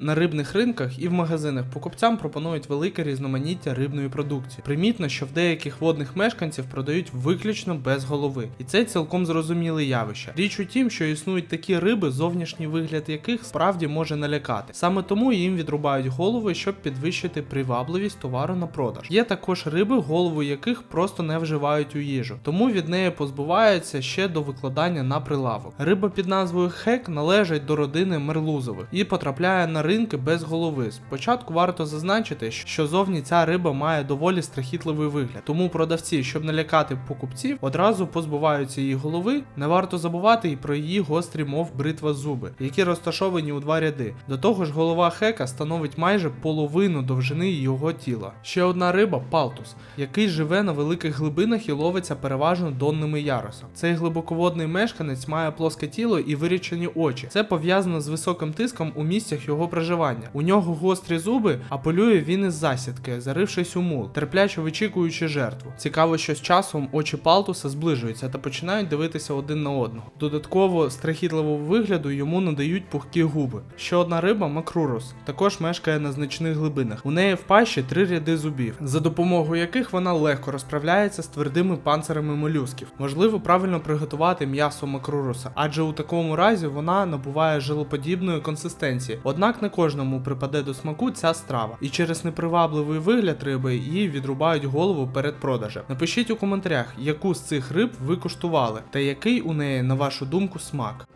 На рибних ринках і в магазинах покупцям пропонують велике різноманіття рибної продукції. Примітно, що в деяких водних мешканців продають виключно без голови, і це цілком зрозуміле явище. Річ у тім, що існують такі риби, зовнішній вигляд яких справді може налякати. Саме тому їм відрубають голови, щоб підвищити привабливість товару на продаж. Є також риби, голову яких просто не вживають у їжу, тому від неї позбуваються ще до викладання на прилавок. Риба під назвою хек належить до родини мерлузових і потрапляє на ринки без голови. Спочатку варто зазначити, що зовні ця риба має доволі страхітливий вигляд, тому продавці, щоб налякати покупців, одразу позбуваються її голови. Не варто забувати і про її гострі, мов бритва зуби, які розташовані у два ряди. До того ж, голова хека становить майже половину довжини його тіла. Ще одна риба палтус, який живе на великих глибинах і ловиться переважно донними ярусом. Цей глибоководний мешканець має плоске тіло і вирічені очі. Це пов'язано з високим тиском у місцях його проживання. У нього гострі зуби, а полює він із засідки, зарившись у мул, терпляче вичікуючи жертву. Цікаво, що з часом очі палтуса зближуються та починають дивитися один на одного. Додатково страхітливого вигляду йому надають пухкі губи. Ще одна риба макрурус, також мешкає на значних глибинах. У неї в пащі три ряди зубів, за допомогою яких вона легко розправляється з твердими панцирами молюсків. Можливо, правильно приготувати м'ясо макруруса, адже у такому разі вона набуває жилоподібної консистенції. Однак не кожному припаде до смаку ця страва, і через непривабливий вигляд риби їй відрубають голову перед продажем. Напишіть у коментарях, яку з цих риб ви куштували, та який у неї, на вашу думку, смак.